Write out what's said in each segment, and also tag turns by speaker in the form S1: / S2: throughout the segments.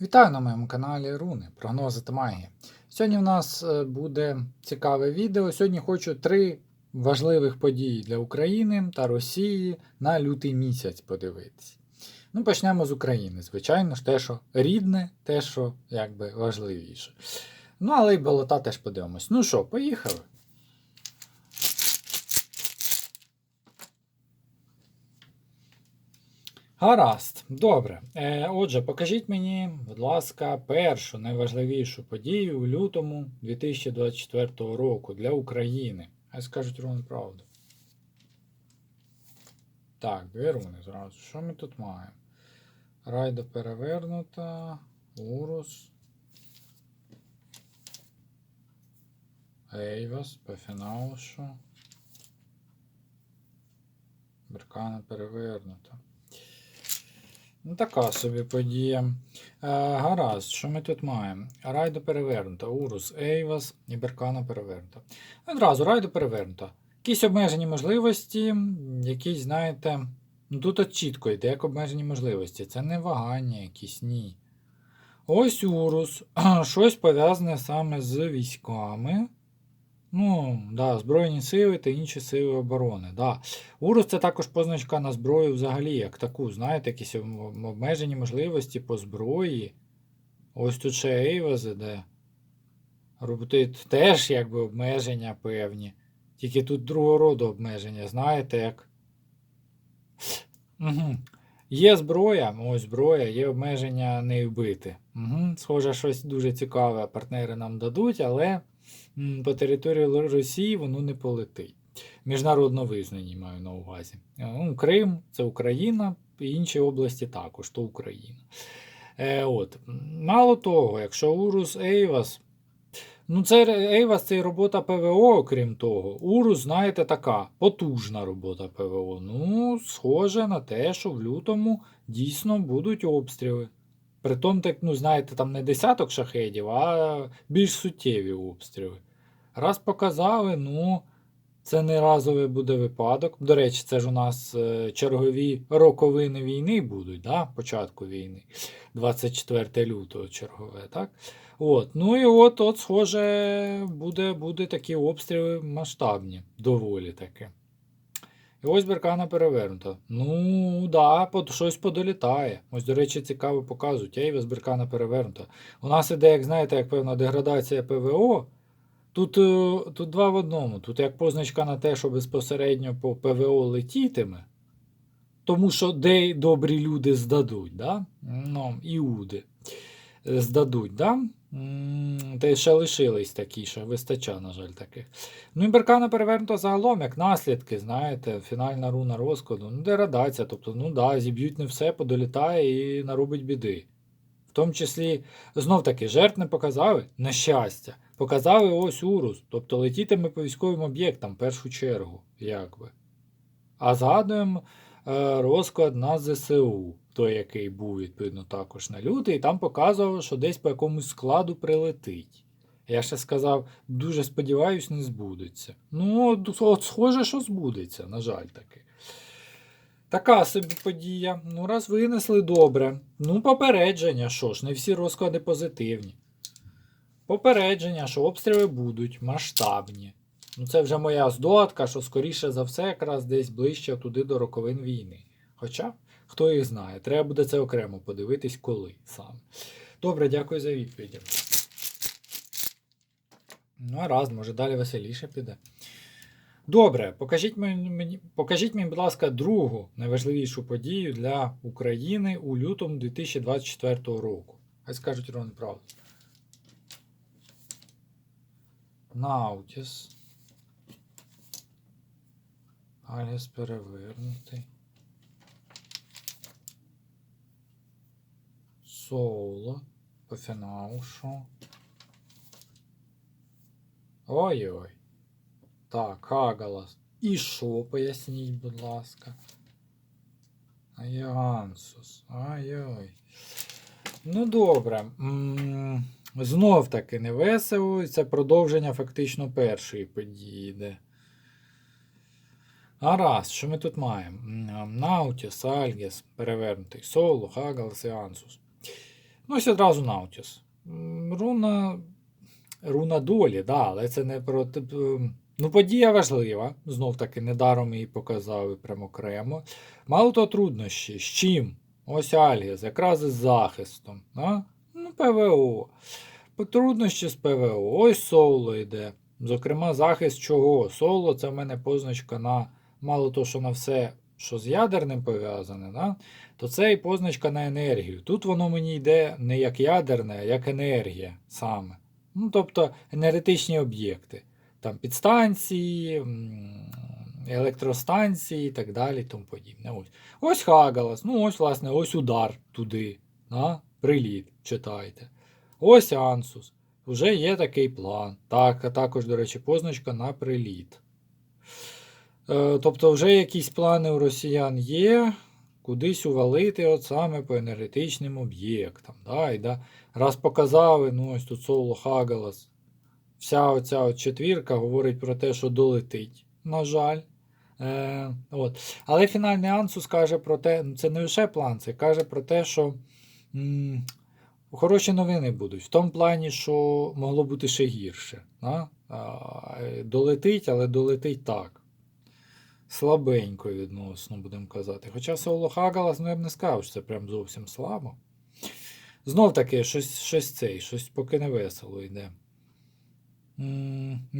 S1: Вітаю на моєму каналі Руни, прогнози та магія. Сьогодні в нас е, буде цікаве відео. Сьогодні хочу три важливих події для України та Росії на лютий місяць подивитися. Ну, почнемо з України. Звичайно ж, те, що рідне, те, що якби важливіше. Ну, але й болота теж подивимось. Ну що, поїхали? Гаразд, добре. Е, отже, покажіть мені, будь ласка, першу найважливішу подію у лютому 2024 року для України. Хай скажуть ровно правду. Так, дві руни зразу. Що ми тут маємо? Райда перевернута, Урус. Ейвас, по фіналшу. Беркана перевернута. Ну, така собі подія. Е, гаразд, що ми тут маємо? Райдо перевернута, Урус, Ейвас і Беркана перевернута. Одразу райдо перевернута. Якісь обмежені можливості, якісь, знаєте, ну тут от чітко йде, як обмежені можливості. Це не вагання, якісь ні. Ось Урус. Щось пов'язане саме з військами. Ну, да, Збройні сили та інші сили оборони. Да. Урус це також позначка на зброю взагалі, як таку, знаєте, якісь обмежені можливості по зброї. Ось тут ще Ейваз іде. Робити теж якби обмеження певні. Тільки тут другого роду обмеження, знаєте, як. Угу. Є зброя, ось зброя, є обмеження не вбити. Угу. Схоже, щось дуже цікаве партнери нам дадуть, але по території Росії воно не полетить. Міжнародно визнані маю на увазі. Е, Ну, Крим це Україна, інші області також, то Україна. Е, от. Мало того, якщо Урус Ейвас. Ну, це Ейвас це і робота ПВО, окрім того. Урус, знаєте, така потужна робота ПВО. Ну, схоже на те, що в лютому дійсно будуть обстріли. Притом, так, ну, знаєте, там не десяток шахедів, а більш суттєві обстріли. Раз показали, ну, це не разовий буде випадок. До речі, це ж у нас е, чергові роковини війни будуть, да? початку війни. 24 лютого чергове, так? От, ну і от, от, схоже, буде, буде такі обстріли масштабні, доволі таки. І ось Беркана перевернута. Ну, да, под, щось подолітає. Ось, до речі, цікаво показують. Ейвес Беркана перевернута. У нас іде, як знаєте, як певна деградація ПВО. Тут, е, тут два в одному. Тут як позначка на те, що безпосередньо по ПВО летітиме. Тому що де добрі люди здадуть, да? ну, іуди здадуть, да? Та ще лишились такі, що вистача, на жаль, таких. Ну і Беркана перевернута загалом, як наслідки, знаєте, фінальна руна розкладу, ну, деградація, тобто, ну да, зіб'ють не все, подолітає і наробить біди. В тому числі, знов таки, жертв не показали, на щастя. Показали ось Урус, тобто летітиме по військовим об'єктам в першу чергу, якби. А згадуємо е, розклад на ЗСУ, той, який був, відповідно, також на лютий, і там показував, що десь по якомусь складу прилетить. Я ще сказав, дуже сподіваюсь, не збудеться. Ну, от схоже, що збудеться, на жаль таки. Така собі подія. Ну, раз винесли добре. Ну, попередження, що ж, не всі розклади позитивні. Попередження, що обстріли будуть масштабні. Ну, це вже моя здогадка, що скоріше за все, якраз десь ближче туди до роковин війни. Хоча, хто їх знає, треба буде це окремо подивитись, коли саме. Добре, дякую за відповіді. Ну, раз, може далі веселіше піде. Добре, покажіть мені, покажіть мені, будь ласка, другу найважливішу подію для України у лютому 2024 року. Хай скажуть ровно правду. Наутіс. Аліс перевернутий. Соло. По фінаушу. Ой-ой. Так, Хагалас. І що, поясніть, будь ласка. Аягансус. Ай-ой. Ну, добре. М, Знов таки не весело. і Це продовження фактично першої події йде. Гаразд, що ми тут маємо? Наутіс, Альгіс, перевернутий, Соло, Хагалас і Ансус. Ну, ось одразу Наутіс. Руна. Руна долі, да, але це не про. Ну, подія важлива. Знов таки, недаром її показали прямо окремо. Мало того труднощі. З чим? Ось Альгіс, якраз із захистом. А? Ну, ПВО. Труднощі з ПВО. Ось соло йде. Зокрема, захист чого? Соло це в мене позначка на мало того, що на все, що з ядерним пов'язане, да? то це і позначка на енергію. Тут воно мені йде не як ядерне, а як енергія саме. Ну, тобто енергетичні об'єкти. Там підстанції, електростанції і так далі. Тому подібне. Ось. ось Хагалас, ну ось, власне, ось удар туди. На, приліт, читайте. Ось Ансус. Вже є такий план. Так, а також, до речі, позначка на приліт. Е, тобто, вже якісь плани у росіян є, кудись увалити от саме по енергетичним об'єктам. Да? І, да, раз показали, ну ось тут Соло Хагалас. Вся оця от четвірка говорить про те, що долетить, на жаль. Е, от. Але фінальний Ансус каже про те, ну це не лише план, це каже про те, що хороші новини будуть. В тому плані, що могло бути ще гірше. А, долетить, але долетить так. Слабенько відносно, будемо казати. Хоча Соло Хагалас, ну я б не сказав, що це прям зовсім слабо. Знов таки, щось, щось цей, щось поки не весело йде.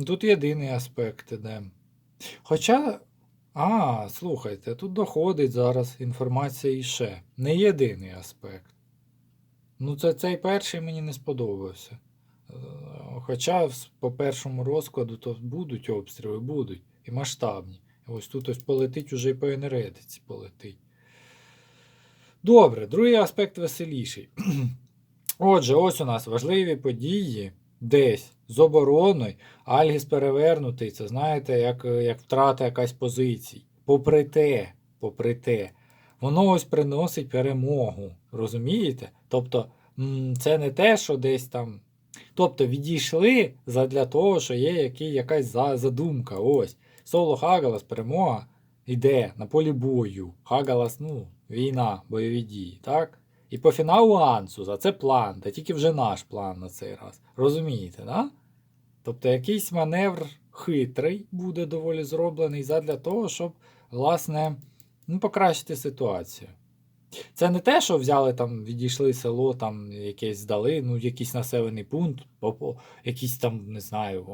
S1: Тут єдиний аспект іде. Хоча. А, слухайте, тут доходить зараз інформація іще. Не єдиний аспект. Ну, це цей перший мені не сподобався. Е, Хоча по першому розкладу то будуть обстріли, будуть. І масштабні. Ось тут ось полетить уже і по енергетиці полетить. Добре, другий аспект веселіший. Отже, ось у нас важливі події десь з обороною. Альгіс перевернутий. Це знаєте, як, як втрата якась позицій. Попри те, попри те, воно ось приносить перемогу. Розумієте? Тобто, це не те, що десь там. Тобто відійшли задля того, що є який, якась задумка. Ось. Соло Хагалас, перемога йде на полі бою. Хагалас, ну, війна, бойові дії, так? І по фіналу Ансуса це план, та тільки вже наш план на цей раз. Розумієте, да? Тобто якийсь маневр хитрий буде доволі зроблений задля того, щоб, власне, ну, покращити ситуацію. Це не те, що взяли там, відійшли село, там якесь здали, ну, якийсь населений пункт, по- якісь там, не знаю,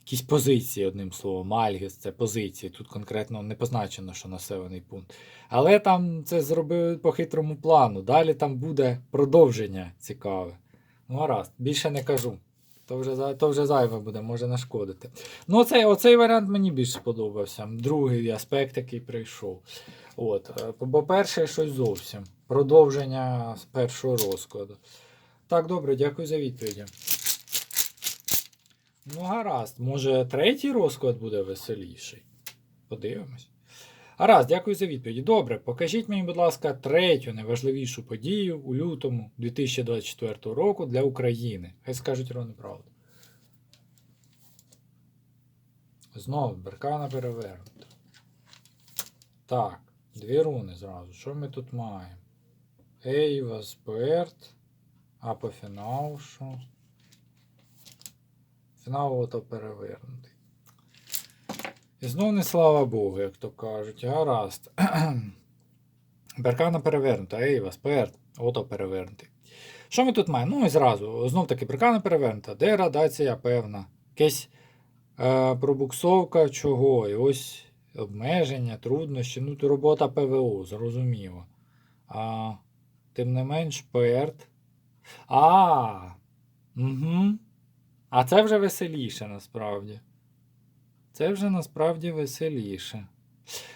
S1: якісь позиції, одним словом, Альгіс, це позиції. Тут конкретно не позначено, що населений пункт. Але там це зробили по хитрому плану. Далі там буде продовження цікаве. Ну, гаразд, більше не кажу. То вже, то вже зайве буде, може нашкодити. Ну, оцей, оцей варіант мені більш сподобався. Другий аспект, який прийшов. От, е, бо перший щось зовсім. Продовження першого розкладу. Так, добре, дякую за відповіді. Ну, гаразд, може третій розклад буде веселіший. Подивимось. Гаразд, дякую за відповіді. Добре, покажіть мені, будь ласка, третю найважливішу подію у лютому 2024 року для України. Хай скажуть ровно правду. Знову беркана перевернута. Так, дві руни зразу. Що ми тут маємо? Ейва, Сперт. А по фіналу що? Фінал ото перевернутий. І знов не слава Богу, як то кажуть. Гаразд. Беркана перевернута, Ейва, Сперт, ото перевернутий. Що ми тут маємо? Ну і зразу, знов таки беркана перевернута, деградація певна. Якась е, пробуксовка чого. І ось обмеження, труднощі. Ну, робота ПВО, зрозуміло. А, тим не менш, ПЕРТ. А, угу. А це вже веселіше насправді. Це вже насправді веселіше.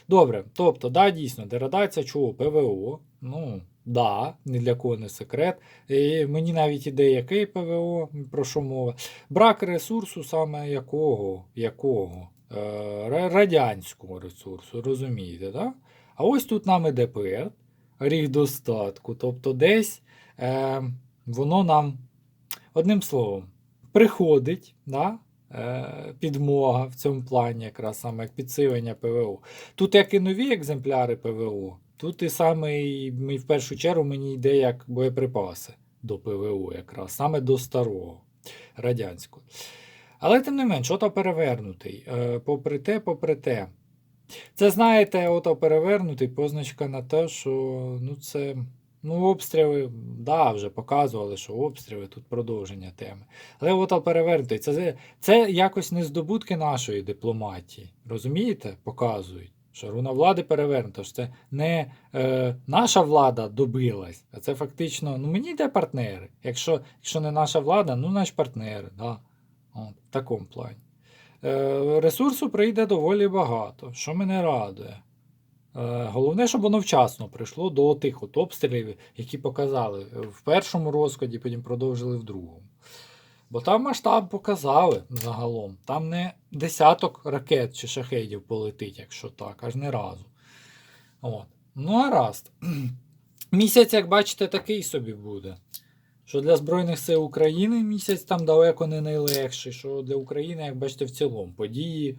S1: Добре, тобто, да, дійсно, деградація чого? ПВО. Ну, да, ні для кого не секрет. І мені навіть іде який ПВО, про що мова. Брак ресурсу саме якого? якого? Е, радянського ресурсу, розумієте, да? А ось тут нам іде ПЕР, рік достатку. Тобто десь е, воно нам, одним словом, приходить, да? Е, підмога в цьому плані, якраз саме як підсилення ПВО. Тут як і нові екземпляри ПВО, тут і саме і, в першу чергу мені йде як боєприпаси. до ПВО, якраз, саме до старого радянського. Але тим не менш, ото перевернутий. Е, Попри те, попри те. Це, знаєте, ото перевернутий позначка на те, що ну, це. Ну, обстріли, да, вже показували, що обстріли, тут продовження теми. Але от перевернутий, це, це якось не здобутки нашої дипломатії. Розумієте? Показують, що руна влади перевернута, що це не е, наша влада добилась, а це фактично, ну мені йде партнери. Якщо, якщо не наша влада, ну наші партнери. Да. От, в такому плані. Е, ресурсу прийде доволі багато, що мене радує. Е, Головне, щоб воно вчасно прийшло до тих от обстрілів, які показали в першому розкладі, потім продовжили в другому. Бо там масштаб показали загалом. Там не десяток ракет чи шахедів полетить, якщо так, аж не разу. От. Ну, а раз. Місяць, як бачите, такий собі буде. Що для Збройних сил України місяць там далеко не найлегший, що для України, як бачите, в цілому події.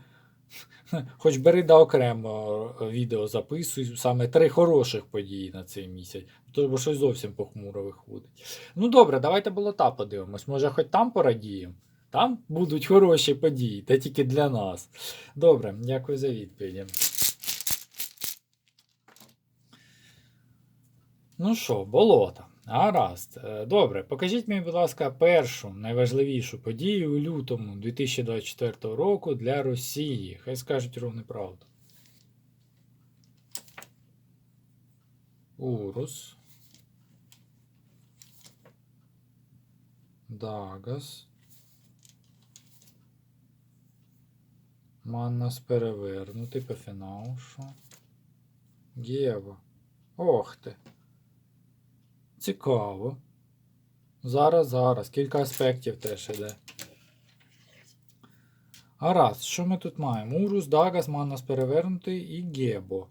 S1: Хоч бери да окремо е, відео записуй, саме три хороших події на цей місяць, бо щось зовсім похмуро виходить. Ну добре, давайте болота подивимось. Може, хоч там порадіємо. Там будуть хороші події, та тільки для нас. Добре, дякую за відповіді. Ну що, болота. Гаразд. Е, Добре, покажіть мені, будь ласка, першу найважливішу подію у лютому 2024 року для Росії. Хай скажуть ровно правду. Урус. Дагас. Маннас перевернутий по фінаушу. Гєва. Ох ти. Цікаво. Зараз, зараз. Кілька аспектів теж іде. Гаразд, що ми тут маємо? Урус, Дагас, Маннас перевернутий і Гебо.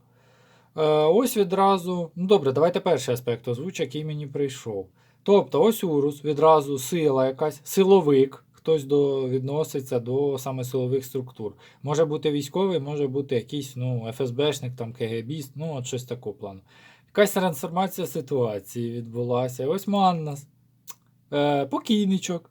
S1: Е, ось відразу. Ну добре, давайте перший аспект озвучу, який мені прийшов. Тобто, ось Урус, відразу сила якась, силовик. Хтось до, відноситься до саме силових структур. Може бути військовий, може бути якийсь ну, ФСБшник, там, КГБіст, ну, от щось такого плану. Якась трансформація ситуації відбулася. Ось Маннас. Е, покійничок.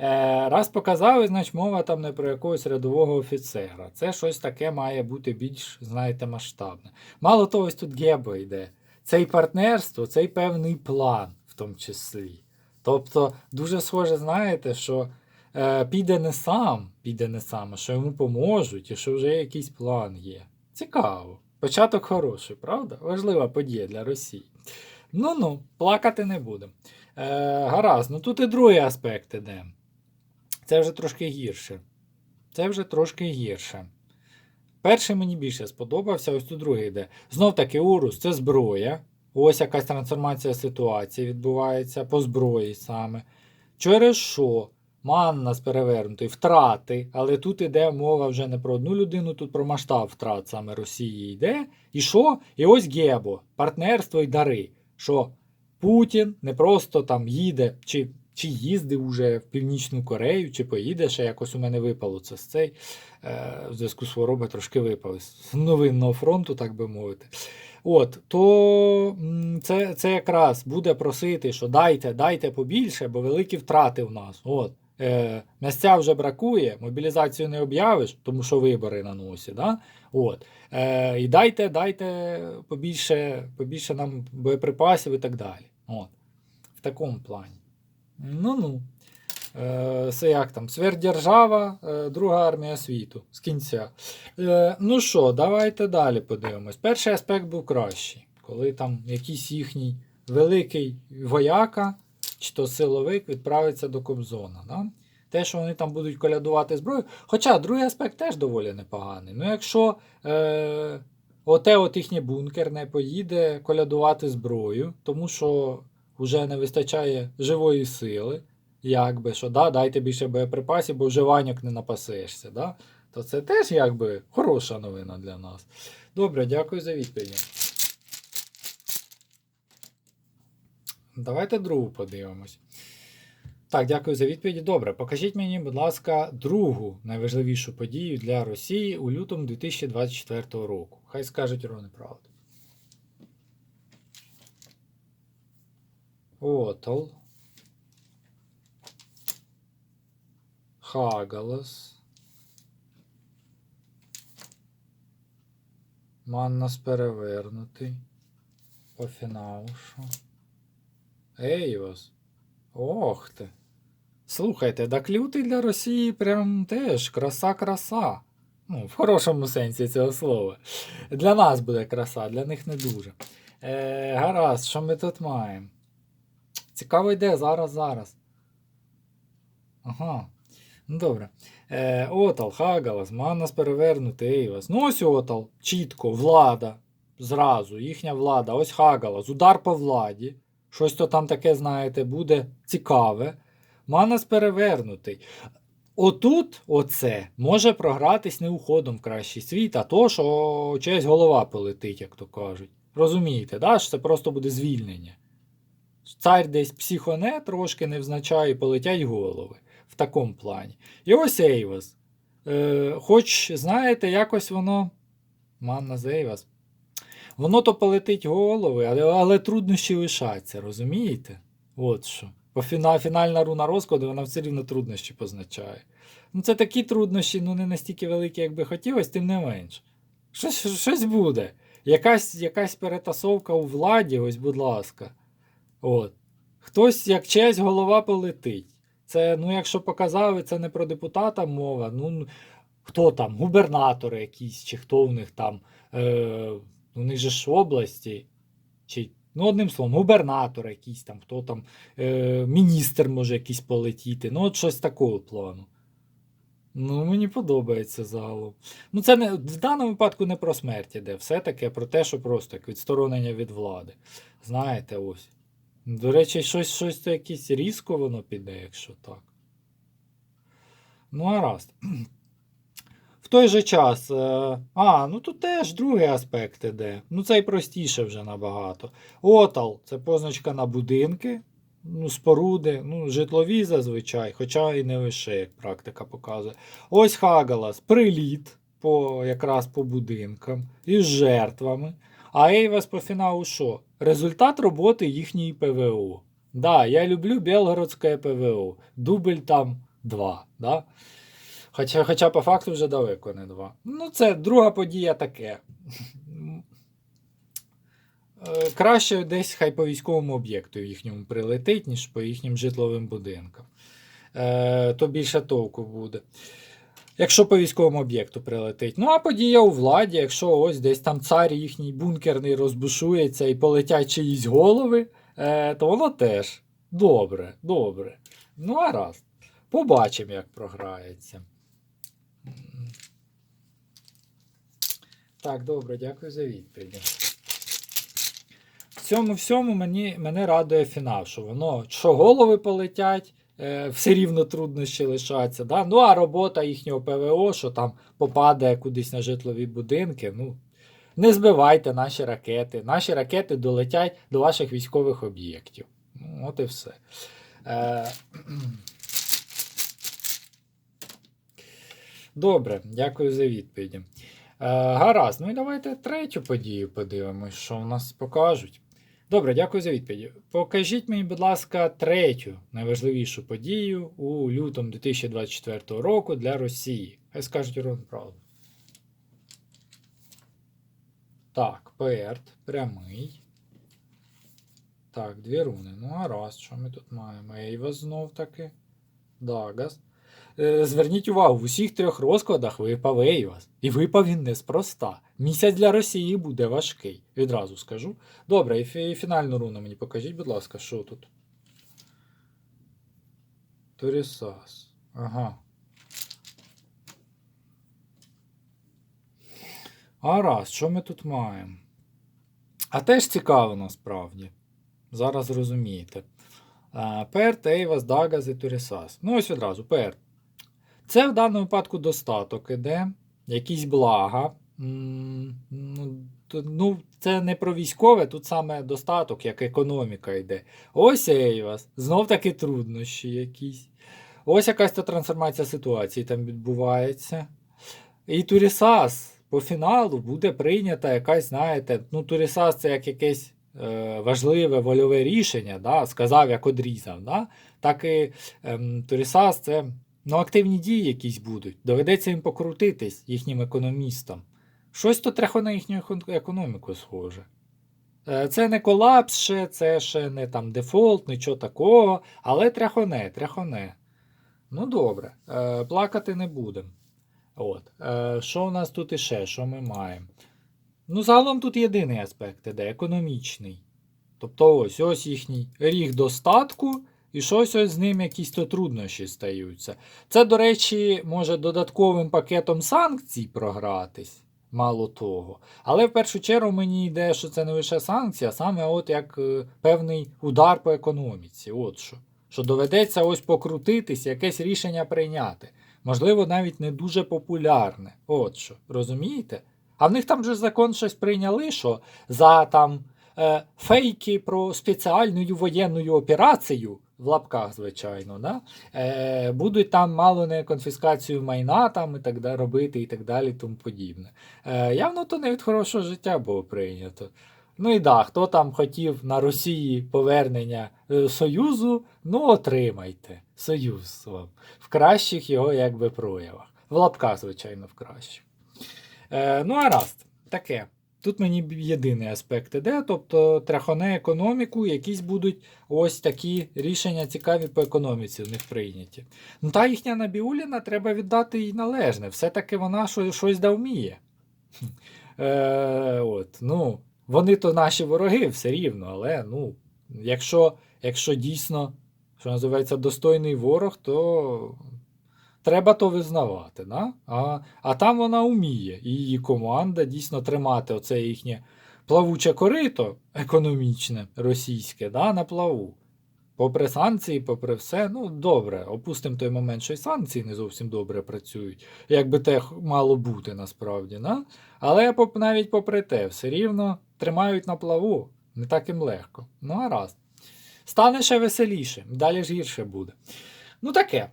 S1: Е, раз показали, значить мова там не про якогось рядового офіцера. Це щось таке має бути більш, знаєте, масштабне. Мало того, ось тут Гебо йде. Це і партнерство, це і певний план в тому числі. Тобто, дуже схоже, знаєте, що е, піде не сам, піде не сам, а що йому поможуть, і що вже якийсь план є. Цікаво. Початок хороший, правда? Важлива подія для Росії. Ну ну, плакати не будемо. Е, гаразд, ну тут і другий аспект іде. Це вже трошки гірше. Це вже трошки гірше. Перший мені більше сподобався, ось тут другий йде. Знов таки, Урус це зброя. Ось якась трансформація ситуації відбувається по зброї саме. Через що? Маннас перевернутий, втрати, але тут іде мова вже не про одну людину, тут про масштаб втрат саме Росії йде. І що? І ось Гебо, партнерство і дари. Що Путін не просто там їде, чи чи їздив уже в Північну Корею, чи поїде, ще якось у мене випало це з цей. Е, в зв'язку з хворобою трошки випали з новинного фронту, так би мовити. От, то це це якраз буде просити, що дайте, дайте побільше, бо великі втрати в нас. От. Е, Місця вже бракує, мобілізацію не об'явиш, тому що вибори на носі. Да? От. Е, І дайте дайте побільше побільше нам боєприпасів і так далі. От. В такому плані. Ну-ну. Е, Це як там? Сверхдержава, е, Друга армія світу з кінця. Е, Ну що, давайте далі подивимось. Перший аспект був кращий, коли там якийсь їхній великий вояка чи то силовик відправиться до Кобзона. Да? Те, що вони там будуть колядувати зброю. Хоча другий аспект теж доволі непоганий. Ну, якщо е, оте от їхнє бункер не поїде колядувати зброю, тому що вже не вистачає живої сили, якби що да, дайте більше боєприпасів, бо вже ваньок не напасешся. Да? То це теж якби хороша новина для нас. Добре, дякую за відповідь. Давайте другу подивимось. Так, дякую за відповіді. Добре, покажіть мені, будь ласка, другу найважливішу подію для Росії у лютому 2024 року. Хай скажуть ровно правду. Отл. Хагалас. Маннас перевернутий. Пофінаушу. Ейвас. Ох ти. Слухайте, так лютий для Росії прям теж краса-краса. Ну, в хорошому сенсі цього слова. Для нас буде краса, для них не дуже. Е, гаразд, що ми тут маємо? Цікаво йде зараз, зараз. Ага. Ну добре. Е, Отал, Хагалас, Маннас перевернути, Ейвас. Ну ось Отал, чітко, влада. Зразу, їхня влада. Ось Хагалас, удар по владі. Щось то там таке, знаєте, буде цікаве. Манас перевернутий. Отут, оце, може програтись не уходом в кращий світ, а то, що чиясь голова полетить, як то кажуть. Розумієте, да? що це просто буде звільнення. Цар десь психоне трошки невзначай і полетять голови в такому плані. І ось Ейвас. Е, хоч, знаєте, якось воно. Манна з. Воно то полетить голови, але, але труднощі лишаться, розумієте? От що. Бо фіна, фінальна руна розкладу, вона все рівно труднощі позначає. Ну, це такі труднощі, ну не настільки великі, як би хотілося, тим не менш. Щось, щось буде. Якась, якась перетасовка у владі, ось, будь ласка. От. Хтось, як честь, голова полетить. Це, ну, якщо показали, це не про депутата мова. Ну, хто там? Губернатори якісь, чи хто в них там. Е, у них же ж області. Чи, ну, одним словом, губернатор якийсь там, хто там, е, міністр може якийсь полетіти. Ну, от щось такого плану. Ну, мені подобається загалом. Ну, це не, в даному випадку не про смерть іде, все-таки про те, що просто як відсторонення від влади. Знаєте, ось. До речі, щось, щось то якесь різко воно піде, якщо так. Ну, гаразд. В той же час. Е, а, ну тут теж другий аспект іде. Ну, це й простіше вже набагато. Отал це позначка на будинки, ну, споруди, ну, житлові зазвичай, хоча і не лише, як практика показує. Ось Хагалас, приліт по, якраз по будинкам із жертвами. А Ейвас по фіналу що? Результат роботи їхньої ПВО. Да, я люблю Белгородське ПВО. Дубль там 2. Да? Хоча, хоча по факту вже далеко не 2. Ну, це друга подія таке. Е, Краще десь хай по військовому об'єкту їхньому прилетить, ніж по їхнім житловим будинкам. Е, то більше толку буде. Якщо по військовому об'єкту прилетить. Ну, а подія у владі, якщо ось десь там цар їхній бункерний розбушується і полетять чиїсь голови, е, то воно теж добре, добре. Ну, а раз. Побачимо, як програється. Так, добре, дякую за відповіді. В цьому всьому мені, мене радує фінал, що воно, що голови полетять, е, все рівно труднощі лишаться. Да? Ну, а робота їхнього ПВО, що там попадає кудись на житлові будинки, ну, не збивайте наші ракети. Наші ракети долетять до ваших військових об'єктів. Ну, от і все. Е, Добре, дякую за відповіді. Е, гаразд, ну і давайте третю подію подивимось, що в нас покажуть. Добре, дякую за відповідь. Покажіть мені, будь ласка, третю найважливішу подію у лютому 2024 року для Росії. Хай скажуть ровно правду. Так, Перт, прямий. Так, дві руни. Ну, гаразд, що ми тут маємо? Ейва знов таки. Дагас. Е, Зверніть увагу, в усіх трьох розкладах випав Ейвас. І випав він неспроста. Місяць для Росії буде важкий. Відразу скажу. Добре, і фі- фінальну руну мені покажіть, будь ласка, що тут? Торісас. Ага. А раз, що ми тут маємо? А теж цікаво насправді. Зараз зрозумієте. А, Перт, Ейвас, Дагас і Турісас. Ну, ось відразу, Перт. Це в даному випадку достаток іде, якісь блага. Ну, ну, це не про військове, тут саме достаток, як економіка йде. Ось Ейвас, знов таки труднощі якісь. Ось якась то трансформація ситуації там відбувається. І Турісас по фіналу буде прийнята якась, знаєте, ну, Турісас це як якесь е, важливе вольове рішення, да, сказав, як одрізав, да, так і ем, Торісас це ну, активні дії якісь будуть. Доведеться їм покрутитись, їхнім економістам. Щось то трохи на їхню економіку схоже. Е, Це не колапс ще, це ще не там дефолт, нічого такого, але тряхоне, тряхоне. Ну добре, е, плакати не будемо. От. Е, що у нас тут іще? Що ми маємо? Ну, загалом тут єдиний аспект іде економічний. Тобто ось ось їхній ріг достатку, і щось ось з ним якісь то труднощі стаються. Це, до речі, може додатковим пакетом санкцій програтись, мало того. Але в першу чергу мені йде, що це не лише санкція, а саме от як е, певний удар по економіці. От що. Що доведеться ось покрутитись, якесь рішення прийняти. Можливо, навіть не дуже популярне. От що, розумієте? А в них там же закон щось прийняли, що за там е, фейки про спеціальну воєнну операцію, в лапках, звичайно, да? е, будуть там мало не конфіскацію майна там і так далі робити і так далі, тому подібне. Е, явно то не від хорошого життя було прийнято. Ну і да, хто там хотів на Росії повернення е, Союзу, ну отримайте. Союз вам. В кращих його якби проявах. В лапках, звичайно, в кращих. Е, ну, гаразд, таке. Тут мені єдиний аспект іде, тобто трахоне економіку, якісь будуть ось такі рішення цікаві по економіці в них прийняті. Ну, та їхня Набіуліна треба віддати їй належне. Все-таки вона що- щось да вміє. Е, от, ну, вони то наші вороги все рівно, але ну, якщо, якщо дійсно, що називається, достойний ворог, то треба то визнавати. Да? А, а там вона вміє, і її команда дійсно тримати оце їхнє плавуче корито економічне російське да, на плаву. Попри санкції, попри все, ну добре, опустимо той момент, що й санкції не зовсім добре працюють, як би те мало бути насправді. Да? Але навіть попри те, все рівно тримають на плаву. Не так їм легко. Ну, гаразд. Стане ще веселіше, далі ж гірше буде. Ну таке.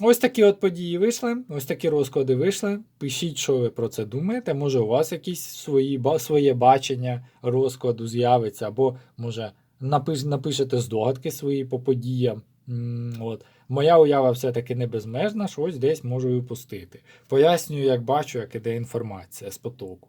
S1: Ось такі от події вийшли, ось такі розклади вийшли. Пишіть, що ви про це думаєте. Може, у вас якісь свої, своє бачення розкладу з'явиться, або, може, напиш, напишете здогадки свої по подіям. От. Моя уява все-таки не безмежна, щось десь можу і упустити. Пояснюю, як бачу, як іде інформація з потоку.